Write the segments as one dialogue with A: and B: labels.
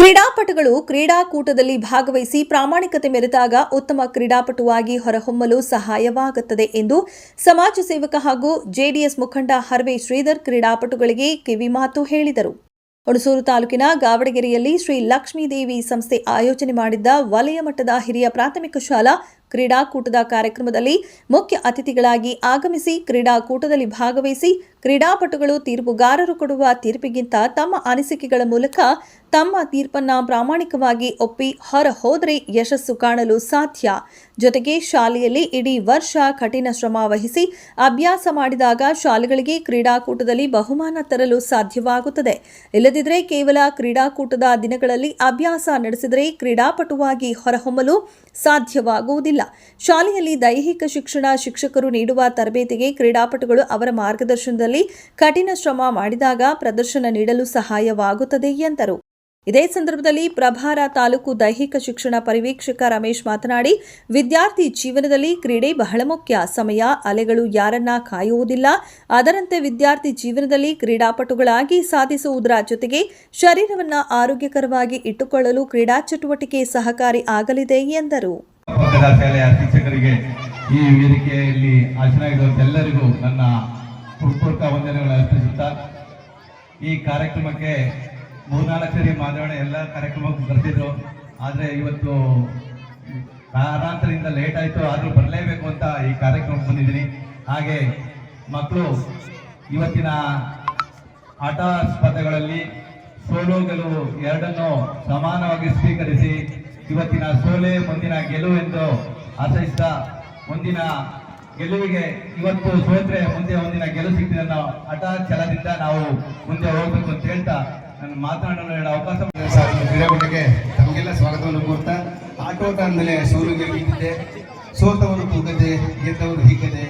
A: ಕ್ರೀಡಾಪಟುಗಳು ಕ್ರೀಡಾಕೂಟದಲ್ಲಿ ಭಾಗವಹಿಸಿ ಪ್ರಾಮಾಣಿಕತೆ ಮೆರೆದಾಗ ಉತ್ತಮ ಕ್ರೀಡಾಪಟುವಾಗಿ ಹೊರಹೊಮ್ಮಲು ಸಹಾಯವಾಗುತ್ತದೆ ಎಂದು ಸಮಾಜ ಸೇವಕ ಹಾಗೂ ಜೆಡಿಎಸ್ ಮುಖಂಡ ಹರ್ವೇ ಶ್ರೀಧರ್ ಕ್ರೀಡಾಪಟುಗಳಿಗೆ ಕಿವಿಮಾತು ಹೇಳಿದರು. ಹುಣಸೂರು ತಾಲೂಕಿನ ಗಾವಡಗೆರೆಯಲ್ಲಿ ಶ್ರೀ ಲಕ್ಷ್ಮೀದೇವಿ ಸಂಸ್ಥೆ ಆಯೋಜನೆ ಮಾಡಿದ್ದ ವಲಯ ಮಟ್ಟದ ಹಿರಿಯ ಪ್ರಾಥಮಿಕ ಶಾಲಾ ಕ್ರೀಡಾಕೂಟದ ಕಾರ್ಯಕ್ರಮದಲ್ಲಿ ಮುಖ್ಯ ಅತಿಥಿಗಳಾಗಿ ಆಗಮಿಸಿ ಕ್ರೀಡಾಕೂಟದಲ್ಲಿ ಭಾಗವಹಿಸಿ ಕ್ರೀಡಾಪಟುಗಳು ತೀರ್ಪುಗಾರರು ಕೊಡುವ ತೀರ್ಪಿಗಿಂತ ತಮ್ಮ ಅನಿಸಿಕೆಗಳ ಮೂಲಕ ತಮ್ಮ ತೀರ್ಪನ್ನ ಪ್ರಾಮಾಣಿಕವಾಗಿ ಒಪ್ಪಿ ಹೊರ ಹೋದರೆ ಯಶಸ್ಸು ಕಾಣಲು ಸಾಧ್ಯ. ಜೊತೆಗೆ ಶಾಲೆಯಲ್ಲಿ ಇಡೀ ವರ್ಷ ಕಠಿಣ ಶ್ರಮ ವಹಿಸಿ ಅಭ್ಯಾಸ ಮಾಡಿದಾಗ ಶಾಲೆಗಳಿಗೆ ಕ್ರೀಡಾಕೂಟದಲ್ಲಿ ಬಹುಮಾನ ತರಲು ಸಾಧ್ಯವಾಗುತ್ತದೆ. ಇಲ್ಲದಿದ್ದರೆ ಕೇವಲ ಕ್ರೀಡಾಕೂಟದ ದಿನಗಳಲ್ಲಿ ಅಭ್ಯಾಸ ನಡೆಸಿದರೆ ಕ್ರೀಡಾಪಟುವಾಗಿ ಹೊರಹೊಮ್ಮಲು ಸಾಧ್ಯವಾಗುವುದಿಲ್ಲ. ಶಾಲೆಯಲ್ಲಿ ದೈಹಿಕ ಶಿಕ್ಷಣ ಶಿಕ್ಷಕರು ನೀಡುವ ತರಬೇತಿಗೆ ಕ್ರೀಡಾಪಟುಗಳು ಅವರ ಮಾರ್ಗದರ್ಶನದಲ್ಲಿ ಕಠಿಣ ಶ್ರಮ ಮಾಡಿದಾಗ ಪ್ರದರ್ಶನ ನೀಡಲು ಸಹಾಯವಾಗುತ್ತದೆ ಎಂದರು. ಇದೇ ಸಂದರ್ಭದಲ್ಲಿ ಪ್ರಭಾರ ತಾಲೂಕು ದೈಹಿಕ ಶಿಕ್ಷಣ ಪರಿವೀಕ್ಷಕ ರಮೇಶ್ ಮಾತನಾಡಿ, ವಿದ್ಯಾರ್ಥಿ ಜೀವನದಲ್ಲಿ ಕ್ರೀಡೆ ಬಹಳ ಮುಖ್ಯ. ಸಮಯ, ಅಲೆಗಳು ಯಾರನ್ನ ಕಾಯುವುದಿಲ್ಲ. ಅದರಂತೆ ವಿದ್ಯಾರ್ಥಿ ಜೀವನದಲ್ಲಿ ಕ್ರೀಡಾಪಟುಗಳಾಗಿ ಸಾಧಿಸುವುದರ ಜೊತೆಗೆ ಶರೀರವನ್ನು ಆರೋಗ್ಯಕರವಾಗಿ ಇಟ್ಟುಕೊಳ್ಳಲು ಕ್ರೀಡಾ ಚಟುವಟಿಕೆ ಸಹಕಾರಿ ಆಗಲಿದೆ ಎಂದರು.
B: ಈ ಈ ಕಾರ್ಯಕ್ರಮಕ್ಕೆ ಮೂರ್ನಾಲ್ಕು ಸರಿ ಎಲ್ಲ ಕಾರ್ಯಕ್ರಮಕ್ಕೂ ಬರ್ತಿದ್ರು. ಆದರೆ ಇವತ್ತು ಕಾರಣಾಂತರದಿಂದ ಲೇಟ್ ಆಯಿತು. ಆದರೂ ಬರಲೇಬೇಕು ಅಂತ ಈ ಕಾರ್ಯಕ್ರಮಕ್ಕೆ ಬಂದಿದ್ದೀನಿ. ಹಾಗೆ ಮಕ್ಕಳು, ಇವತ್ತಿನ ಆಟ ಸ್ಪರ್ಧೆಗಳಲ್ಲಿ ಸೋಲು ಗೆಲುವು ಎರಡನ್ನು ಸಮಾನವಾಗಿ ಸ್ವೀಕರಿಸಿ ಇವತ್ತಿನ ಸೋಲೆ ಮುಂದಿನ ಗೆಲುವು ಎಂದು ಆಶಯಿಸಿದ ಮುಂದಿನ ಗೆಲುವಿಗೆ ಇವತ್ತು ಸೋತ್ರೆ ಮುಂದೆ ಒಂದಿನ ಗೆಲುವು ಸಿಗ್ತಿದೆ ಅನ್ನೋ ಹಠ ಛಲದಿಂದ ನಾವು ಮುಂದೆ ಹೋಗ್ಬೇಕು ಅಂತ ಹೇಳ್ತಾ ನನ್ನ ಮಾತನಾಡಲು ಎರಡು ಅವಕಾಶ
C: ಕ್ರೀಡಾಕೂಟಕ್ಕೆ ತಮಗೆಲ್ಲ ಸ್ವಾಗತವನ್ನು ಕೋರ್ತಾ ಆಟೋಟ ಅಂದಮೇಲೆ ಸೋಲು ಗೆಲ್ಲಿದ್ದೆ ಸೋತವರು ತೂಗದೆ ಗೆದ್ದವರು ಹೀಗದೆ.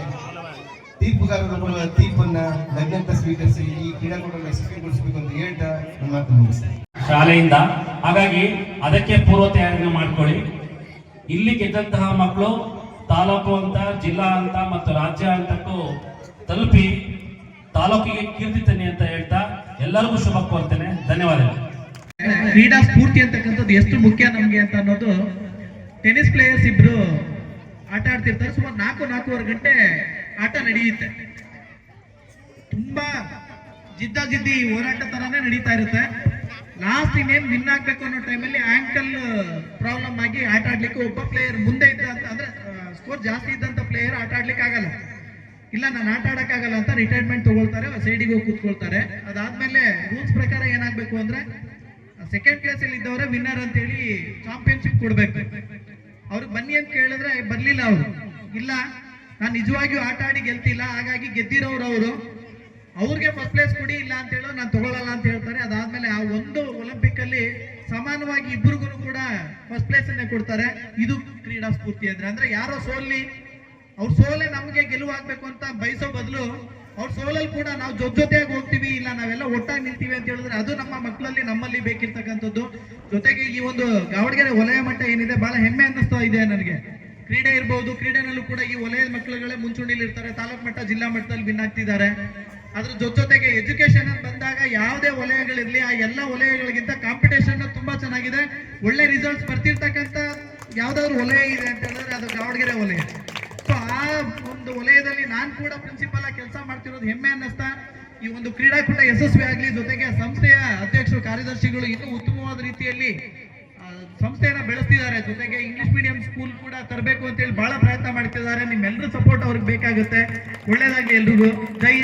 C: ತೀರ್ಪುಗಾರರು ಕೊಡುವ ತೀರ್ಪನ್ನ ನಗ್ನಂತ ಸ್ವೀಕರಿಸಿ, ಈ ಕ್ರೀಡಾಕೂಟವನ್ನು ಯಶಸ್ವಿಗೊಳಿಸಬೇಕು ಅಂತ ಹೇಳ್ತಾ ನನ್ನ ಮಾತು ಮುಗಿಸ್ತೇನೆ.
D: ಶಾಲೆಯಿಂದ. ಹಾಗಾಗಿ ಅದಕ್ಕೆ ಪೂರ್ವ ತಯಾರಿನ ಮಾಡ್ಕೊಳ್ಳಿ. ಇಲ್ಲಿ ಗೆದ್ದಂತಹ ಮಕ್ಕಳು ತಾಲೂಕು ಅಂತ, ಜಿಲ್ಲಾ ಅಂತ ಮತ್ತು ರಾಜ್ಯ ಅಂತಕ್ಕೂ ತಲುಪಿ ತಾಲೂಕಿಗೆ ಕೀರ್ತಿ ತನ್ನಿ ಅಂತ ಹೇಳ್ತಾ ಎಲ್ಲರಿಗೂ ಶುಭ ಕೋರ್ತೇನೆ. ಧನ್ಯವಾದಗಳು.
E: ಕ್ರೀಡಾ ಸ್ಫೂರ್ತಿ ಅಂತಕ್ಕಂಥದ್ದು ಎಷ್ಟು ಮುಖ್ಯ ನಮಗೆ ಅಂತ ಅನ್ನೋದು ಟೆನ್ನಿಸ್ ಪ್ಲೇಯರ್ಸ್ ಇಬ್ರು ಆಟ ಆಡ್ತಿರ್ತಾರೆ. ಸುಮಾರು ನಾಲ್ಕು, ನಾಲ್ಕೂವರೆ ಗಂಟೆ ಆಟ ನಡೆಯುತ್ತೆ. ತುಂಬಾ ಜಿದ್ದಾಜಿದ್ದಿ ಹೋರಾಟ ತರಾನೇ ನಡೀತಾ ಇರುತ್ತೆ. ಲಾಸ್ಟ್ ಇನ್ನೇನ್ ವಿನ್ ಆಗ್ಬೇಕು ಅನ್ನೋ ಟೈಮಲ್ಲಿ ಆಂಕಲ್ ಪ್ರಾಬ್ಲಮ್ ಆಗಿ ಆಟ ಆಡ್ಲಿಕ್ಕೆ ಒಬ್ಬ ಪ್ಲೇಯರ್ ಮುಂದೆ ಇದ್ದ ಅಂದ್ರೆ ಸ್ಕೋರ್ ಜಾಸ್ತಿ ಇದ್ದಂತ ಪ್ಲೇಯರ್ ಆಟ ಆಡ್ಲಿಕ್ಕೆ ಆಗಲ್ಲ. ಇಲ್ಲ, ನಾನು ಆಟ ಅಂತ ರಿಟೈರ್ಮೆಂಟ್ ತಗೊಳ್ತಾರೆ ಸೈಡಿಗೆ ಹೋಗಿ ಕೂತ್ಕೊಳ್ತಾರೆ. ಅದಾದ್ಮೇಲೆ ರೂಲ್ಸ್ ಪ್ರಕಾರ ಏನಾಗ್ಬೇಕು ಅಂದ್ರೆ ಸೆಕೆಂಡ್ ಪ್ಲೇಸ್ ಅಲ್ಲಿ ಇದ್ದವರೇ ವಿನ್ನರ್ ಅಂತ ಹೇಳಿ ಚಾಂಪಿಯನ್ಶಿಪ್ ಕೊಡ್ಬೇಕು. ಅವ್ರಿಗೆ ಬನ್ನಿ ಅಂತ ಕೇಳಿದ್ರೆ ಬರ್ಲಿಲ್ಲ ಅವರು. ಇಲ್ಲ, ನಾನು ನಿಜವಾಗಿಯೂ ಆಟ ಆಡಿ ಗೆಲ್ತಿಲ್ಲ, ಹಾಗಾಗಿ ಗೆದ್ದಿರೋರು ಅವರು. ಅವ್ರಿಗೆ ಫಸ್ಟ್ ಪ್ಲೇಸ್ ಕೊಡಿ, ಇಲ್ಲ ಅಂತ ಹೇಳೋ ನಾನು ತಗೊಳ್ಳಲ್ಲ ಅಂತ ಹೇಳ್ತಾರೆ. ಅದಾದ್ಮೇಲೆ ಆ ಒಂದು ಒಲಿಂಪಿಕ್ ಅಲ್ಲಿ ಸಮಾನವಾಗಿ ಇಬ್ಬರಿಗೂ ಕೂಡ ಫಸ್ಟ್ ಪ್ಲೇಸ್ ಅನ್ನೇ ಕೊಡ್ತಾರೆ. ಇದು ಕ್ರೀಡಾ ಸ್ಫೂರ್ತಿ ಅಂದ್ರೆ ಅಂದ್ರೆ ಯಾರೋ ಸೋಲ್ಲಿ ಅವ್ರ ಸೋಲೆ ನಮಗೆ ಗೆಲುವಾಗ್ಬೇಕು ಅಂತ ಬಯಸೋ ಬದಲು ಅವ್ರ ಸೋಲಲ್ಲಿ ಕೂಡ ನಾವು ಜೊತೆ ಜೊತೆಯಾಗಿ ಹೋಗ್ತೀವಿ, ಇಲ್ಲ ನಾವೆಲ್ಲ ಒಟ್ಟಾಗಿ ನಿಲ್ತೀವಿ ಅಂತ ಹೇಳಿದ್ರೆ ಅದು ನಮ್ಮ ಮಕ್ಕಳಲ್ಲಿ ನಮ್ಮಲ್ಲಿ ಬೇಕಿರ್ತಕ್ಕಂಥದ್ದು. ಜೊತೆಗೆ ಈ ಒಂದು ದಾವಣಗೆರೆ ವಲಯ ಮಟ್ಟ ಏನಿದೆ, ಬಹಳ ಹೆಮ್ಮೆ ಅನ್ನಿಸ್ತಾ ಇದೆ ನನಗೆ. ಕ್ರೀಡೆ ಇರ್ಬೋದು, ಕ್ರೀಡೆನಲ್ಲೂ ಕೂಡ ಈ ವಲಯದ ಮಕ್ಕಳುಗಳೇ ಮುಂಚೂಣಿಲಿ ಇರ್ತಾರೆ, ತಾಲೂಕ್ ಮಟ್ಟ, ಜಿಲ್ಲಾ ಮಟ್ಟದಲ್ಲಿ ವಿನ್ ಆಗ್ತಿದ್ದಾರೆ. ಅದ್ರ ಜೊತೆ ಜೊತೆಗೆ ಎಜುಕೇಶನ್ ಅಂತ ಬಂದಾಗ ಯಾವುದೇ ವಲಯಗಳಿರ್ಲಿ, ಆ ಎಲ್ಲ ವಲಯಗಳಿಗಿಂತ ಕಾಂಪಿಟೇಷನ್ ತುಂಬಾ ಚೆನ್ನಾಗಿದೆ. ಒಳ್ಳೆ ರಿಸಲ್ಟ್ಸ್ ಬರ್ತಿರ್ತಕ್ಕಂಥ ಯಾವ್ದಾದ್ರು ವಲಯ ಇದೆ ಅಂತ ಹೇಳಿದ್ರೆ ಅದು ದಾವಣಗೆರೆ ವಲಯ. ಆ ಒಂದು ವಲಯದಲ್ಲಿ ನಾನು ಕೂಡ ಪ್ರಿನ್ಸಿಪಲ್ ಆಗಿ ಕೆಲಸ ಮಾಡ್ತಿರೋದು ಹೆಮ್ಮೆ ಅನ್ನಿಸ್ತಾ, ಈ ಒಂದು ಕ್ರೀಡಾಕೂಟ ಯಶಸ್ವಿ ಆಗಲಿ ಜೊತೆಗೆ ಸಂಸ್ಥೆಯ ಅಧ್ಯಕ್ಷರು, ಕಾರ್ಯದರ್ಶಿಗಳು ಇನ್ನೂ ಉತ್ತಮವಾದ ರೀತಿಯಲ್ಲಿ ಸಂಸ್ಥೆಯನ್ನು ಬೆಳೆಸ್ತಿದ್ದಾರೆ. ಜೊತೆಗೆ ಇಂಗ್ಲಿಷ್ ಮೀಡಿಯಂ ಸ್ಕೂಲ್ ಕೂಡ ತರಬೇಕು ಅಂತ ಹೇಳಿ ಬಹಳ ಪ್ರಯತ್ನ ಮಾಡ್ತಿದ್ದಾರೆ. ನಿಮ್ಮೆಲ್ಲರೂ ಸಪೋರ್ಟ್ ಅವ್ರಿಗೆ ಬೇಕಾಗುತ್ತೆ. ಒಳ್ಳೇದಾಗಿ ಎಲ್ರಿಗೂ. ಜೈ.